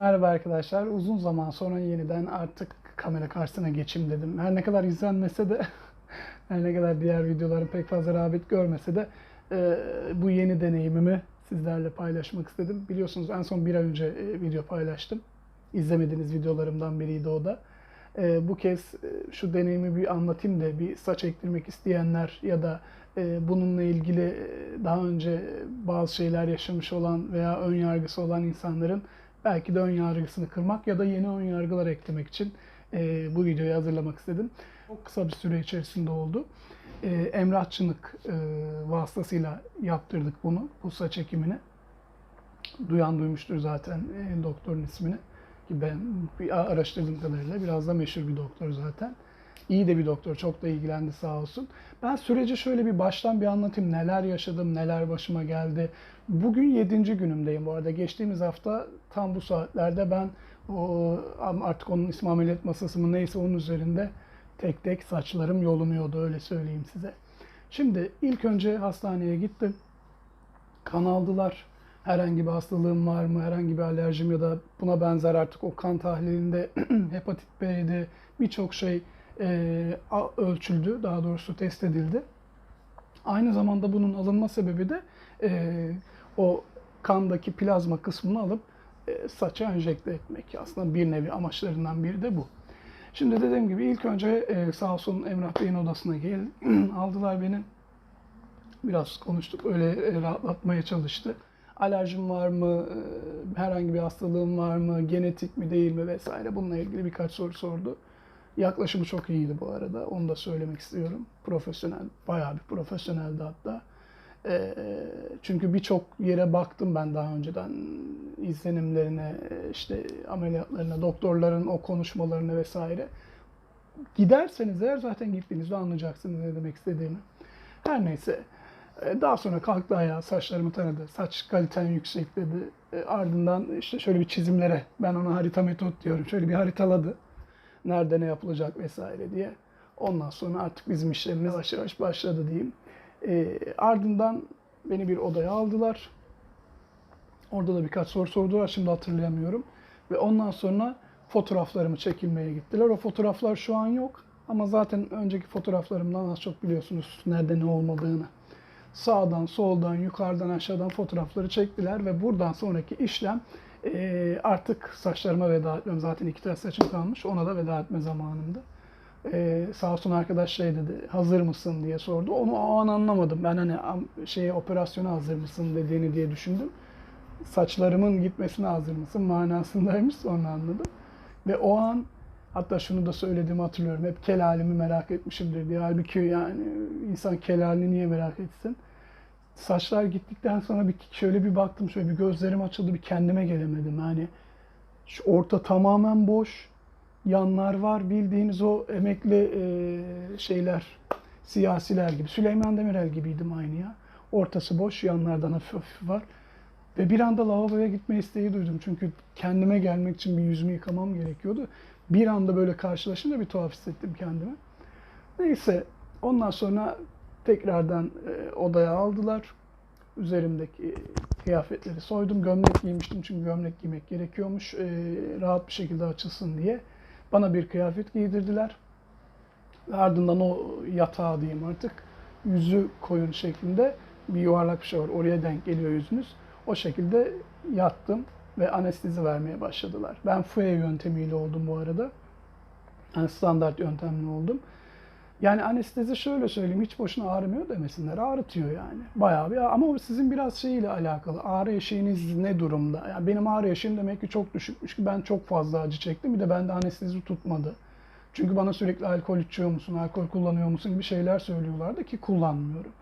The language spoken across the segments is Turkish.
Merhaba arkadaşlar. Uzun zaman sonra yeniden artık kamera karşısına geçeyim dedim. Her ne kadar izlenmese de, her ne kadar diğer videolarım pek fazla rağbet görmese de e, bu yeni deneyimimi sizlerle paylaşmak istedim. Biliyorsunuz en son bir ay önce e, video paylaştım. İzlemediğiniz videolarımdan biriydi o da. E, bu kez e, şu deneyimi bir anlatayım da bir saç ektirmek isteyenler ya da e, bununla ilgili e, daha önce bazı şeyler yaşamış olan veya ön yargısı olan insanların belki de ön yargısını kırmak ya da yeni ön yargılar eklemek için e, bu videoyu hazırlamak istedim. Çok kısa bir süre içerisinde oldu. E, Emrah Çınık e, vasıtasıyla yaptırdık bunu, bu saç ekimini. Duyan duymuştur zaten e, doktorun ismini. Ki ben bir araştırdığım kadarıyla biraz da meşhur bir doktor zaten. İyi de bir doktor, çok da ilgilendi sağ olsun. Ben süreci şöyle bir baştan bir anlatayım. Neler yaşadım, neler başıma geldi. Bugün 7. günümdeyim bu arada. Geçtiğimiz hafta tam bu saatlerde ben o, artık onun ismi ameliyat masası mı neyse onun üzerinde tek tek saçlarım yolunuyordu öyle söyleyeyim size. Şimdi ilk önce hastaneye gittim. Kan aldılar. Herhangi bir hastalığım var mı, herhangi bir alerjim ya da buna benzer artık o kan tahlilinde hepatit B'ydi birçok şey e, ölçüldü, daha doğrusu test edildi. Aynı zamanda bunun alınma sebebi de e, o kandaki plazma kısmını alıp e, saça enjekte etmek. Aslında bir nevi amaçlarından biri de bu. Şimdi dediğim gibi ilk önce e, sağ olsun Emrah Bey'in odasına gel aldılar beni. Biraz konuştuk, öyle e, rahatlatmaya çalıştı. Alerjim var mı, e, herhangi bir hastalığım var mı, genetik mi değil mi vesaire bununla ilgili birkaç soru sordu. Yaklaşımı çok iyiydi bu arada. Onu da söylemek istiyorum. Profesyonel, bayağı bir profesyoneldi hatta. Ee, çünkü birçok yere baktım ben daha önceden izlenimlerine, işte ameliyatlarına, doktorların o konuşmalarına vesaire. Giderseniz eğer zaten gittiğinizde anlayacaksınız ne demek istediğimi. Her neyse. Ee, Daha sonra kalktı ayağa, saçlarımı taradı. Saç kaliten yüksek dedi. Ee, Ardından işte şöyle bir çizimlere, ben ona harita metot diyorum. Şöyle bir haritaladı nerede ne yapılacak vesaire diye. Ondan sonra artık bizim işlerimiz yavaş yavaş başladı diyeyim. E, ardından beni bir odaya aldılar. Orada da birkaç soru sordular. Şimdi hatırlayamıyorum. Ve ondan sonra fotoğraflarımı çekilmeye gittiler. O fotoğraflar şu an yok. Ama zaten önceki fotoğraflarımdan az çok biliyorsunuz nerede ne olmadığını. Sağdan, soldan, yukarıdan, aşağıdan fotoğrafları çektiler ve buradan sonraki işlem e, artık saçlarıma veda etmem. Zaten iki tane saçım kalmış. Ona da veda etme zamanımdı. E, sağ olsun arkadaş şey dedi, hazır mısın diye sordu. Onu o an anlamadım. Ben hani şeye operasyona hazır mısın dediğini diye düşündüm. Saçlarımın gitmesine hazır mısın manasındaymış sonra anladım. Ve o an hatta şunu da söylediğimi hatırlıyorum. Hep kel halimi merak etmişimdir diye. Halbuki yani insan kel halini niye merak etsin? saçlar gittikten sonra bir şöyle bir baktım şöyle bir gözlerim açıldı bir kendime gelemedim yani şu orta tamamen boş yanlar var bildiğiniz o emekli e, şeyler siyasiler gibi Süleyman Demirel gibiydim aynı ya ortası boş yanlardan hafif hafif var ve bir anda lavaboya gitme isteği duydum çünkü kendime gelmek için bir yüzümü yıkamam gerekiyordu bir anda böyle karşılaşınca bir tuhaf hissettim kendimi neyse ondan sonra tekrardan e, odaya aldılar. Üzerimdeki kıyafetleri soydum. Gömlek giymiştim çünkü gömlek giymek gerekiyormuş. e, rahat bir şekilde açılsın diye. Bana bir kıyafet giydirdiler. Ve ardından o yatağa diyeyim artık yüzü koyun şeklinde bir yuvarlak bir şey var. Oraya denk geliyor yüzünüz. O şekilde yattım ve anestezi vermeye başladılar. Ben FUE yöntemiyle oldum bu arada. Yani standart yöntemli oldum. Yani anestezi şöyle söyleyeyim hiç boşuna ağrımıyor demesinler. Ağrıtıyor yani. Bayağı bir ama o sizin biraz şeyiyle alakalı. Ağrı eşiğiniz ne durumda? Yani benim ağrı eşiğim demek ki çok düşükmüş ki ben çok fazla acı çektim. Bir de bende anestezi tutmadı. Çünkü bana sürekli alkol içiyor musun, alkol kullanıyor musun gibi şeyler söylüyorlardı ki kullanmıyorum.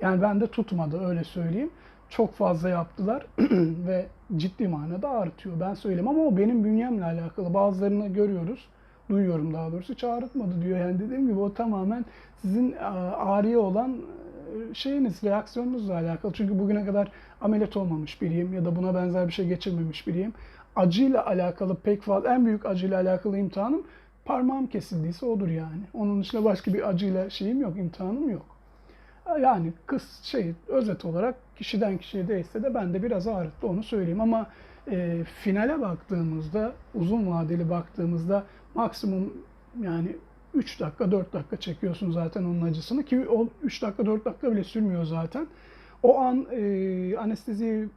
Yani bende tutmadı öyle söyleyeyim. Çok fazla yaptılar ve ciddi manada ağrıtıyor. Ben söyleyeyim ama o benim bünyemle alakalı. Bazılarını görüyoruz duyuyorum daha doğrusu hiç ağrıtmadı diyor. Yani dediğim gibi o tamamen sizin e, ağrıya olan e, şeyiniz, reaksiyonunuzla alakalı. Çünkü bugüne kadar ameliyat olmamış biriyim ya da buna benzer bir şey geçirmemiş biriyim. Acıyla alakalı pek fazla, en büyük acıyla alakalı imtihanım parmağım kesildiyse odur yani. Onun dışında başka bir acıyla şeyim yok, imtihanım yok. Yani kız şey özet olarak kişiden kişiye değişse de ben de biraz ağrıttı onu söyleyeyim ama E, finale baktığımızda, uzun vadeli baktığımızda maksimum yani 3 dakika 4 dakika çekiyorsun zaten onun acısını ki o 3 dakika 4 dakika bile sürmüyor zaten. O an e, anesteziyi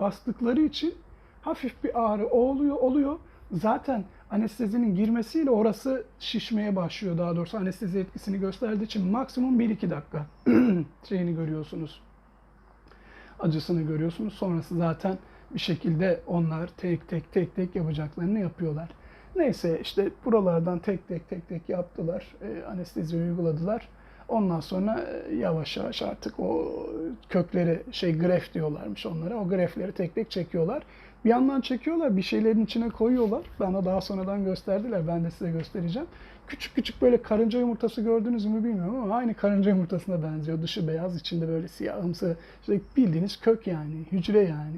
bastıkları için hafif bir ağrı oluyor oluyor. Zaten anestezinin girmesiyle orası şişmeye başlıyor daha doğrusu anestezi etkisini gösterdiği için maksimum 1-2 dakika şeyini görüyorsunuz. Acısını görüyorsunuz. Sonrası zaten bir şekilde onlar tek tek tek tek yapacaklarını yapıyorlar. Neyse işte buralardan tek tek tek tek yaptılar. E, anestezi uyguladılar. Ondan sonra e, yavaş yavaş artık o kökleri şey gref diyorlarmış onlara. O grefleri tek tek çekiyorlar. Bir yandan çekiyorlar, bir şeylerin içine koyuyorlar. Bana daha sonradan gösterdiler. Ben de size göstereceğim. Küçük küçük böyle karınca yumurtası gördünüz mü bilmiyorum ama aynı karınca yumurtasına benziyor. Dışı beyaz, içinde böyle siyahımsı. İşte bildiğiniz kök yani, hücre yani.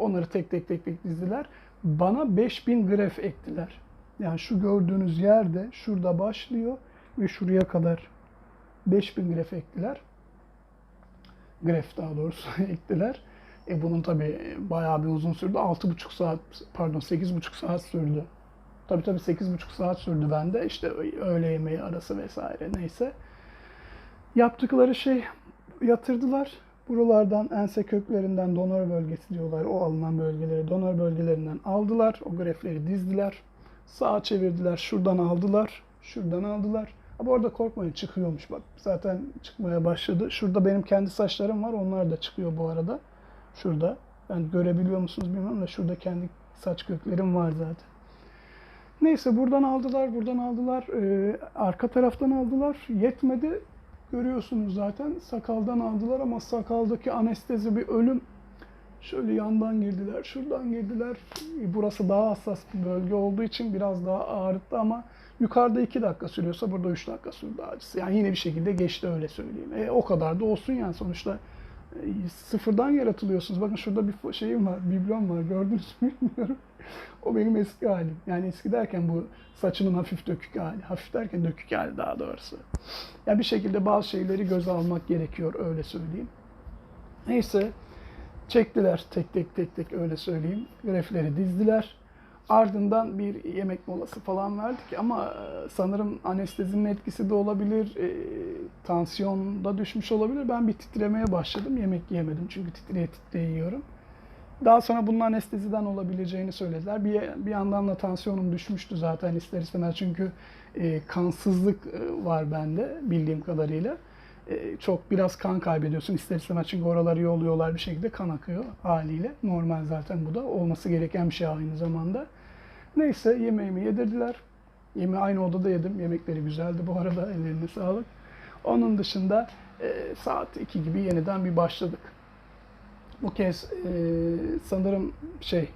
Onları tek tek tek tek dizdiler. Bana 5000 gref ektiler. Yani şu gördüğünüz yerde şurada başlıyor ve şuraya kadar 5000 gref ektiler. Gref daha doğrusu ektiler. E bunun tabi bayağı bir uzun sürdü. 6,5 saat pardon 8,5 saat sürdü. Tabi tabi 8,5 saat sürdü bende. İşte öğle yemeği arası vesaire neyse. Yaptıkları şey yatırdılar. Buralardan ense köklerinden donör bölgesi diyorlar. O alınan bölgeleri donör bölgelerinden aldılar. O grefleri dizdiler. Sağa çevirdiler. Şuradan aldılar. Şuradan aldılar. Ha, bu arada korkmayın çıkıyormuş bak. Zaten çıkmaya başladı. Şurada benim kendi saçlarım var. Onlar da çıkıyor bu arada. Şurada. Ben görebiliyor musunuz bilmiyorum da şurada kendi saç köklerim var zaten. Neyse buradan aldılar, buradan aldılar. Ee, arka taraftan aldılar. Yetmedi. Görüyorsunuz zaten sakaldan aldılar ama sakaldaki anestezi bir ölüm. Şöyle yandan girdiler, şuradan girdiler. Burası daha hassas bir bölge olduğu için biraz daha ağrıttı ama yukarıda 2 dakika sürüyorsa burada 3 dakika sürdü acısı. Yani yine bir şekilde geçti öyle söyleyeyim. E, o kadar da olsun yani sonuçta sıfırdan yaratılıyorsunuz. Bakın şurada bir şeyim var, biblom var. Gördünüz mü bilmiyorum. O benim eski halim. Yani eski derken bu saçımın hafif dökük hali. Hafif derken dökük hali daha doğrusu. Yani bir şekilde bazı şeyleri göze almak gerekiyor öyle söyleyeyim. Neyse çektiler tek tek tek tek öyle söyleyeyim. Grefleri dizdiler. Ardından bir yemek molası falan verdik ama e, sanırım anestezinin etkisi de olabilir, e, tansiyon da düşmüş olabilir. Ben bir titremeye başladım, yemek yemedim çünkü titreye titreye yiyorum. Daha sonra bunun anesteziden olabileceğini söylediler. Bir, bir yandan da tansiyonum düşmüştü zaten ister istemez çünkü e, kansızlık e, var bende bildiğim kadarıyla. E, çok biraz kan kaybediyorsun ister istemez çünkü oraları yolluyorlar bir şekilde kan akıyor haliyle. Normal zaten bu da olması gereken bir şey aynı zamanda. Neyse yemeğimi yedirdiler. Yemeği aynı odada yedim. Yemekleri güzeldi bu arada. Ellerine sağlık. Onun dışında e, saat 2 gibi yeniden bir başladık. Bu kez e, sanırım şey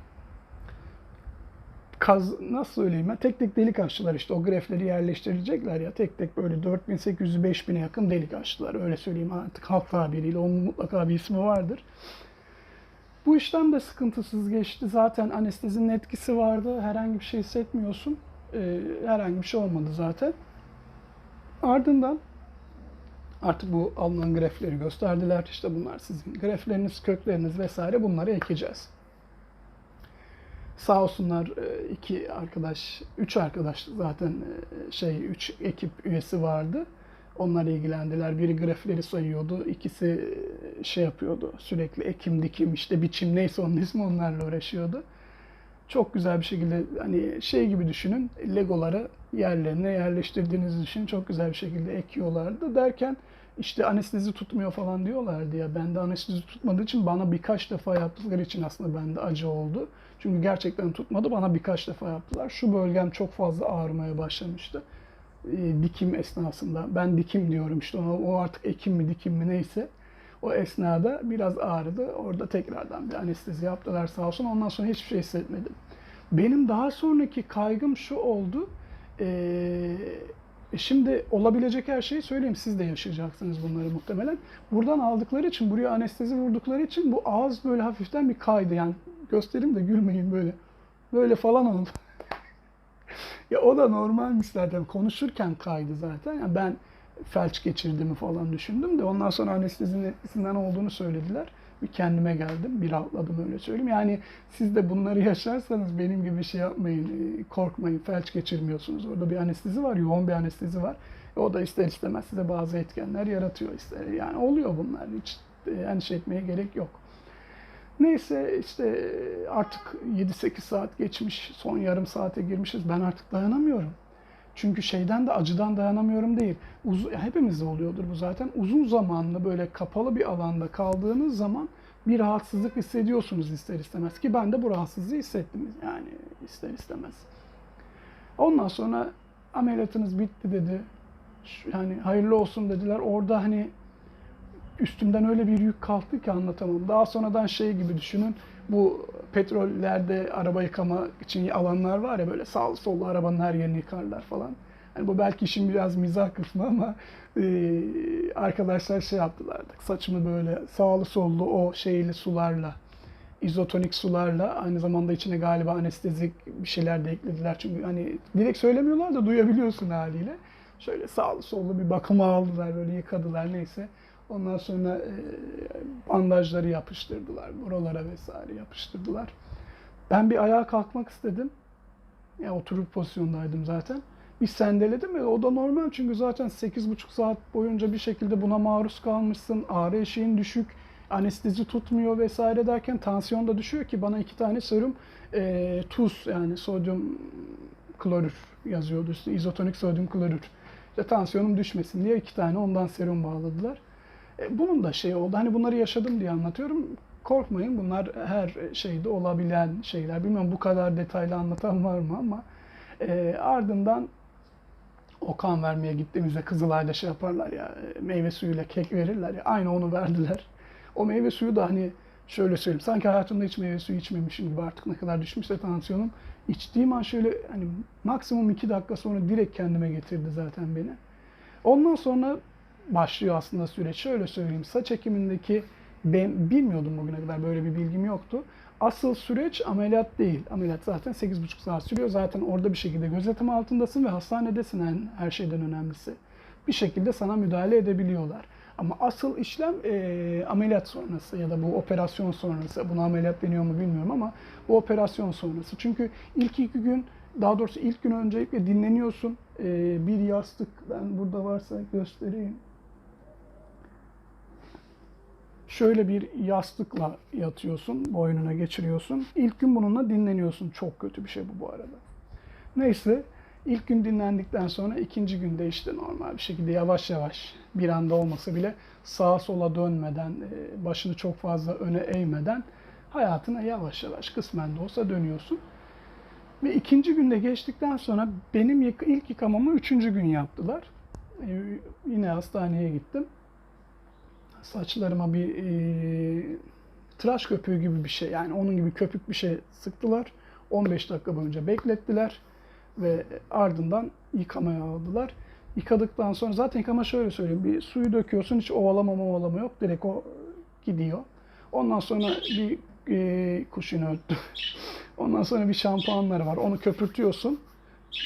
kaz nasıl söyleyeyim ben tek tek delik açtılar işte o grefleri yerleştirilecekler ya tek tek böyle 4800 5000'e yakın delik açtılar öyle söyleyeyim artık halk tabiriyle onun mutlaka bir ismi vardır. Bu işlem de sıkıntısız geçti. Zaten anestezinin etkisi vardı. Herhangi bir şey hissetmiyorsun. Ee, herhangi bir şey olmadı zaten. Ardından artık bu alınan grefleri gösterdiler. İşte bunlar sizin grefleriniz, kökleriniz vesaire bunları ekeceğiz. Sağ olsunlar e, iki arkadaş, üç arkadaş zaten e, şey, üç ekip üyesi vardı. Onlar ilgilendiler. Biri grafleri sayıyordu. ikisi e, şey yapıyordu. Sürekli ekim dikim işte biçim neyse onun ismi onlarla uğraşıyordu. Çok güzel bir şekilde hani şey gibi düşünün. Legoları yerlerine yerleştirdiğinizi düşünün. Çok güzel bir şekilde ekiyorlardı. Derken işte anestezi tutmuyor falan diyorlardı ya. Bende anestezi tutmadığı için bana birkaç defa yaptıkları için aslında bende acı oldu. Çünkü gerçekten tutmadı. Bana birkaç defa yaptılar. Şu bölgem çok fazla ağrımaya başlamıştı e, dikim esnasında. Ben dikim diyorum işte ona. O artık ekim mi dikim mi neyse. O esnada biraz ağrıdı. Orada tekrardan bir anestezi yaptılar sağ olsun. Ondan sonra hiçbir şey hissetmedim. Benim daha sonraki kaygım şu oldu. Ee, şimdi olabilecek her şeyi söyleyeyim. Siz de yaşayacaksınız bunları muhtemelen. Buradan aldıkları için, buraya anestezi vurdukları için bu ağız böyle hafiften bir kaydı. Yani göstereyim de gülmeyin böyle. Böyle falan oldu. Ya o da normalmiş zaten. Konuşurken kaydı zaten. Yani ben felç geçirdiğimi falan düşündüm de ondan sonra anestezinin olduğunu söylediler. bir kendime geldim. Bir rahatladım öyle söyleyeyim. Yani siz de bunları yaşarsanız benim gibi şey yapmayın, e, korkmayın. Felç geçirmiyorsunuz. Orada bir anestezi var, yoğun bir anestezi var. E, o da ister istemez size bazı etkenler yaratıyor. ister. Yani oluyor bunlar. Hiç e, endişe etmeye gerek yok. Neyse işte artık 7-8 saat geçmiş, son yarım saate girmişiz. Ben artık dayanamıyorum. Çünkü şeyden de acıdan dayanamıyorum değil. Uz hepimizde oluyordur bu zaten. Uzun zamanlı böyle kapalı bir alanda kaldığınız zaman bir rahatsızlık hissediyorsunuz ister istemez. Ki ben de bu rahatsızlığı hissettim yani ister istemez. Ondan sonra ameliyatınız bitti dedi. Yani hayırlı olsun dediler. Orada hani üstümden öyle bir yük kalktı ki anlatamam. Daha sonradan şey gibi düşünün. Bu petrollerde araba yıkama için alanlar var ya böyle sağlı sollu arabanın her yerini yıkarlar falan. Yani bu belki işin biraz mizah kısmı ama e, arkadaşlar şey yaptılar. Saçımı böyle sağlı sollu o şeyli sularla izotonik sularla aynı zamanda içine galiba anestezik bir şeyler de eklediler. Çünkü hani direkt söylemiyorlar da duyabiliyorsun haliyle. Şöyle sağlı sollu bir bakıma aldılar böyle yıkadılar neyse. Ondan sonra e, bandajları yapıştırdılar. Buralara vesaire yapıştırdılar. Ben bir ayağa kalkmak istedim. Ya oturup pozisyondaydım zaten. Bir sendeledim ve o da normal çünkü zaten 8,5 saat boyunca bir şekilde buna maruz kalmışsın. Ağrı eşiğin düşük, anestezi tutmuyor vesaire derken tansiyon da düşüyor ki bana iki tane serum e, tuz yani sodyum klorür yazıyordu üstüne izotonik sodyum klorür. İşte tansiyonum düşmesin diye iki tane ondan serum bağladılar. E, bunun da şey oldu. Hani bunları yaşadım diye anlatıyorum. Korkmayın bunlar her şeyde olabilen şeyler. Bilmiyorum bu kadar detaylı anlatan var mı ama e, ardından o kan vermeye gittiğimizde Kızılay'da şey yaparlar ya e, meyve suyuyla kek verirler ya aynı onu verdiler. O meyve suyu da hani şöyle söyleyeyim sanki hayatımda hiç meyve suyu içmemişim gibi artık ne kadar düşmüşse tansiyonum. İçtiğim an şöyle hani maksimum iki dakika sonra direkt kendime getirdi zaten beni. Ondan sonra başlıyor aslında süreç. Şöyle söyleyeyim saç ekimindeki ben bilmiyordum bugüne kadar böyle bir bilgim yoktu. Asıl süreç ameliyat değil. Ameliyat zaten 8,5 saat sürüyor. Zaten orada bir şekilde gözetim altındasın ve hastanedesin en- her şeyden önemlisi. Bir şekilde sana müdahale edebiliyorlar. Ama asıl işlem e, ameliyat sonrası ya da bu operasyon sonrası. Buna ameliyat deniyor mu bilmiyorum ama bu operasyon sonrası. Çünkü ilk iki gün daha doğrusu ilk gün öncelikle dinleniyorsun. E, bir yastık ben burada varsa göstereyim. Şöyle bir yastıkla yatıyorsun, boynuna geçiriyorsun. İlk gün bununla dinleniyorsun. Çok kötü bir şey bu bu arada. Neyse, ilk gün dinlendikten sonra ikinci günde işte normal bir şekilde yavaş yavaş bir anda olmasa bile sağa sola dönmeden, e, başını çok fazla öne eğmeden hayatına yavaş yavaş kısmen de olsa dönüyorsun. Ve ikinci günde geçtikten sonra benim ilk yıkamamı üçüncü gün yaptılar. E, yine hastaneye gittim saçlarıma bir e, tıraş köpüğü gibi bir şey yani onun gibi köpük bir şey sıktılar. 15 dakika boyunca beklettiler ve ardından yıkamaya aldılar. Yıkadıktan sonra zaten yıkama şöyle söyleyeyim. Bir suyu döküyorsun hiç ovalama ovalama yok. Direkt o gidiyor. Ondan sonra bir e, kuşunu örttü. Ondan sonra bir şampuanları var. Onu köpürtüyorsun.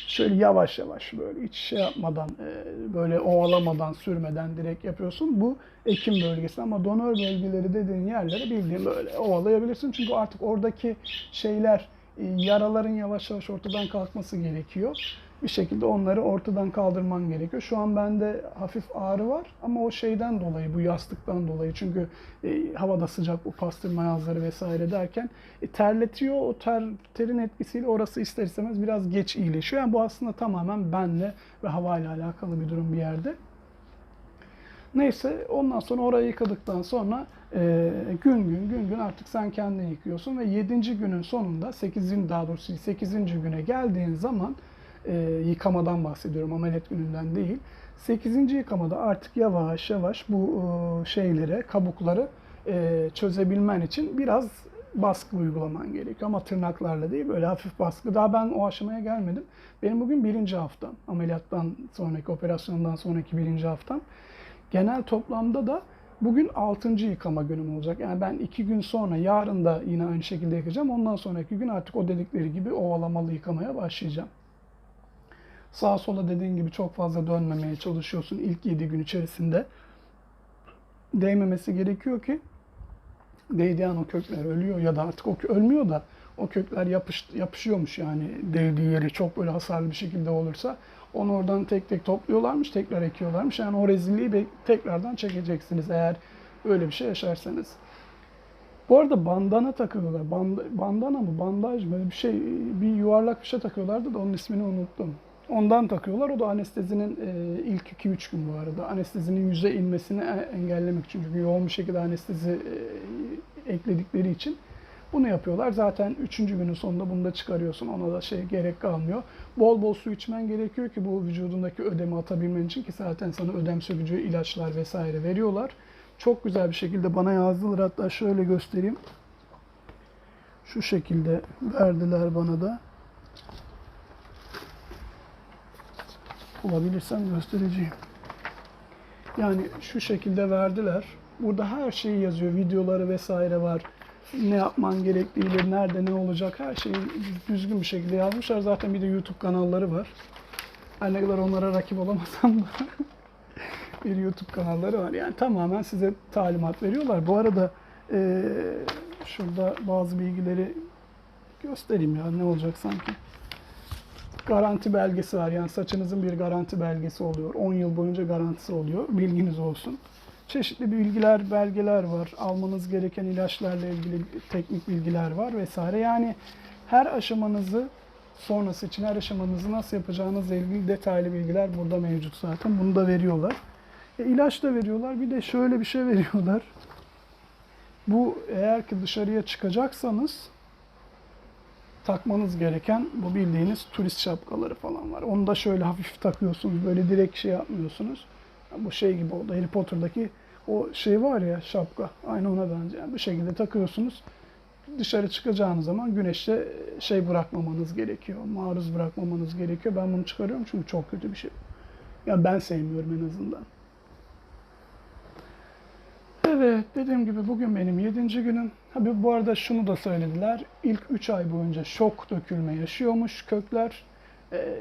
Şöyle yavaş yavaş böyle hiç şey yapmadan e, böyle ovalamadan sürmeden direkt yapıyorsun. Bu ekim bölgesi ama donör bölgeleri dediğin yerlere bildiğin böyle ovalayabilirsin. Çünkü artık oradaki şeyler e, yaraların yavaş yavaş ortadan kalkması gerekiyor. Bir şekilde onları ortadan kaldırman gerekiyor. Şu an bende hafif ağrı var ama o şeyden dolayı, bu yastıktan dolayı. Çünkü e, havada sıcak, bu pastırma yazları vesaire derken e, terletiyor. O ter, terin etkisiyle orası ister istemez biraz geç iyileşiyor. Yani bu aslında tamamen benle ve havayla alakalı bir durum bir yerde. Neyse ondan sonra orayı yıkadıktan sonra e, gün gün gün gün artık sen kendin yıkıyorsun ve 7. günün sonunda 8. daha doğrusu 8. güne geldiğin zaman e, yıkamadan bahsediyorum ameliyat gününden değil. 8. yıkamada artık yavaş yavaş bu e, şeylere, kabukları e, çözebilmen için biraz baskı uygulaman gerekiyor ama tırnaklarla değil böyle hafif baskı. Daha ben o aşamaya gelmedim. Benim bugün birinci haftam. Ameliyattan sonraki, operasyondan sonraki birinci haftam. Genel toplamda da bugün 6. yıkama günüm olacak. Yani ben 2 gün sonra yarın da yine aynı şekilde yıkayacağım. Ondan sonraki gün artık o dedikleri gibi ovalamalı yıkamaya başlayacağım. Sağa sola dediğin gibi çok fazla dönmemeye çalışıyorsun ilk 7 gün içerisinde. Değmemesi gerekiyor ki değdiği an o kökler ölüyor ya da artık o ölmüyor da o kökler yapış, yapışıyormuş yani değdiği yeri çok böyle hasarlı bir şekilde olursa onu oradan tek tek topluyorlarmış tekrar ekiyorlarmış yani o rezilliği tekrardan çekeceksiniz eğer öyle bir şey yaşarsanız. Bu arada bandana takıyorlar. Band- bandana mı, bandaj mı bir şey, bir yuvarlak bir şey takıyorlardı da onun ismini unuttum. Ondan takıyorlar. O da anestezinin e, ilk 2-3 gün bu arada. Anestezinin yüze inmesini e- engellemek için. Çünkü yoğun bir şekilde anestezi e, ekledikleri için bunu yapıyorlar. Zaten 3. günün sonunda bunu da çıkarıyorsun. Ona da şey gerek kalmıyor. Bol bol su içmen gerekiyor ki bu vücudundaki ödemi atabilmen için ki zaten sana ödem sökücü ilaçlar vesaire veriyorlar. Çok güzel bir şekilde bana yazdılar. Hatta şöyle göstereyim. Şu şekilde verdiler bana da. Bulabilirsem göstereceğim. Yani şu şekilde verdiler. Burada her şeyi yazıyor. Videoları vesaire var. Ne yapman gerektiğiyle, nerede ne olacak her şeyi düzgün bir şekilde yazmışlar. Zaten bir de YouTube kanalları var. Her ne kadar onlara rakip olamasam da bir YouTube kanalları var. Yani tamamen size talimat veriyorlar. Bu arada eee, şurada bazı bilgileri göstereyim ya ne olacak sanki. Garanti belgesi var. Yani saçınızın bir garanti belgesi oluyor. 10 yıl boyunca garantisi oluyor. Bilginiz olsun. Çeşitli bilgiler, belgeler var. Almanız gereken ilaçlarla ilgili teknik bilgiler var vesaire. Yani her aşamanızı sonrası için her aşamanızı nasıl yapacağınızla ilgili detaylı bilgiler burada mevcut zaten. Bunu da veriyorlar. E, ilaç da veriyorlar. Bir de şöyle bir şey veriyorlar. Bu eğer ki dışarıya çıkacaksanız takmanız gereken bu bildiğiniz turist şapkaları falan var. Onu da şöyle hafif takıyorsunuz. Böyle direkt şey yapmıyorsunuz. Bu şey gibi oldu. Harry Potter'daki o şey var ya şapka. Aynı ona benziyor. Yani bu şekilde takıyorsunuz. Dışarı çıkacağınız zaman güneşte şey bırakmamanız gerekiyor. Maruz bırakmamanız gerekiyor. Ben bunu çıkarıyorum çünkü çok kötü bir şey. Ya ben sevmiyorum en azından. Evet, dediğim gibi bugün benim 7. günüm. Tabii bu arada şunu da söylediler. İlk 3 ay boyunca şok dökülme yaşıyormuş kökler. Ee,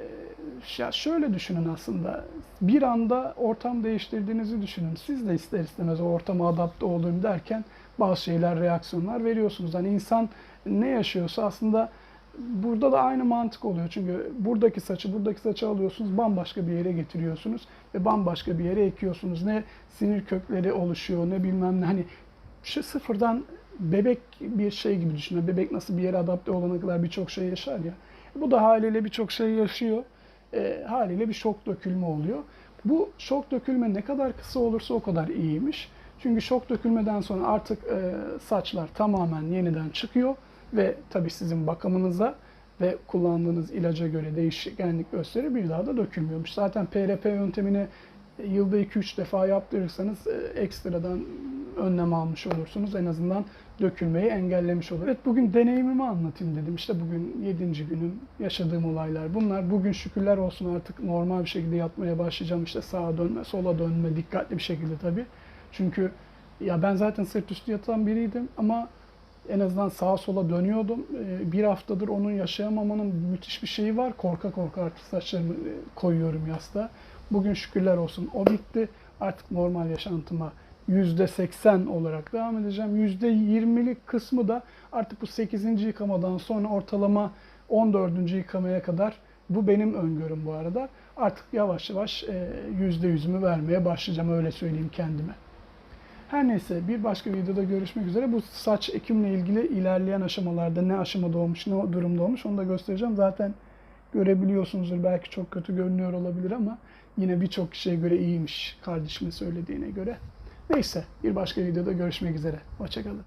ya şöyle düşünün aslında. Bir anda ortam değiştirdiğinizi düşünün. Siz de ister istemez o ortama adapte olayım derken bazı şeyler, reaksiyonlar veriyorsunuz. Hani insan ne yaşıyorsa aslında burada da aynı mantık oluyor. Çünkü buradaki saçı, buradaki saçı alıyorsunuz, bambaşka bir yere getiriyorsunuz ve bambaşka bir yere ekiyorsunuz. Ne sinir kökleri oluşuyor, ne bilmem ne. Hani şu sıfırdan bebek bir şey gibi düşünün. Bebek nasıl bir yere adapte olana kadar birçok şey yaşar ya. Bu da haliyle birçok şey yaşıyor. E, haliyle bir şok dökülme oluyor. Bu şok dökülme ne kadar kısa olursa o kadar iyiymiş. Çünkü şok dökülmeden sonra artık e, saçlar tamamen yeniden çıkıyor ve tabii sizin bakımınıza ve kullandığınız ilaca göre değişkenlik gösterir bir daha da dökülmüyormuş. Zaten PRP yöntemini e, yılda 2-3 defa yaptırırsanız e, ekstradan önlem almış olursunuz. En azından dökülmeyi engellemiş olur. Evet bugün deneyimimi anlatayım dedim. İşte bugün 7. günüm, yaşadığım olaylar bunlar. Bugün şükürler olsun artık normal bir şekilde yatmaya başlayacağım. İşte sağa dönme, sola dönme, dikkatli bir şekilde tabii. Çünkü ya ben zaten sırt üstü yatan biriydim ama en azından sağa sola dönüyordum. Ee, Bir haftadır onun yaşayamamanın müthiş bir şeyi var. Korka korka artık saçlarımı e, koyuyorum yastığa. Bugün şükürler olsun o bitti. Artık normal yaşantıma %80 olarak devam edeceğim. %20'lik kısmı da artık bu 8. yıkamadan sonra ortalama 14. yıkamaya kadar bu benim öngörüm bu arada. Artık yavaş yavaş e, %100'ümü vermeye başlayacağım öyle söyleyeyim kendime. Her neyse bir başka videoda görüşmek üzere. Bu saç ekimle ilgili ilerleyen aşamalarda ne aşamada olmuş, ne durumda olmuş onu da göstereceğim. Zaten görebiliyorsunuzdur. Belki çok kötü görünüyor olabilir ama yine birçok kişiye göre iyiymiş kardeşimin söylediğine göre. Neyse bir başka videoda görüşmek üzere. Hoşçakalın.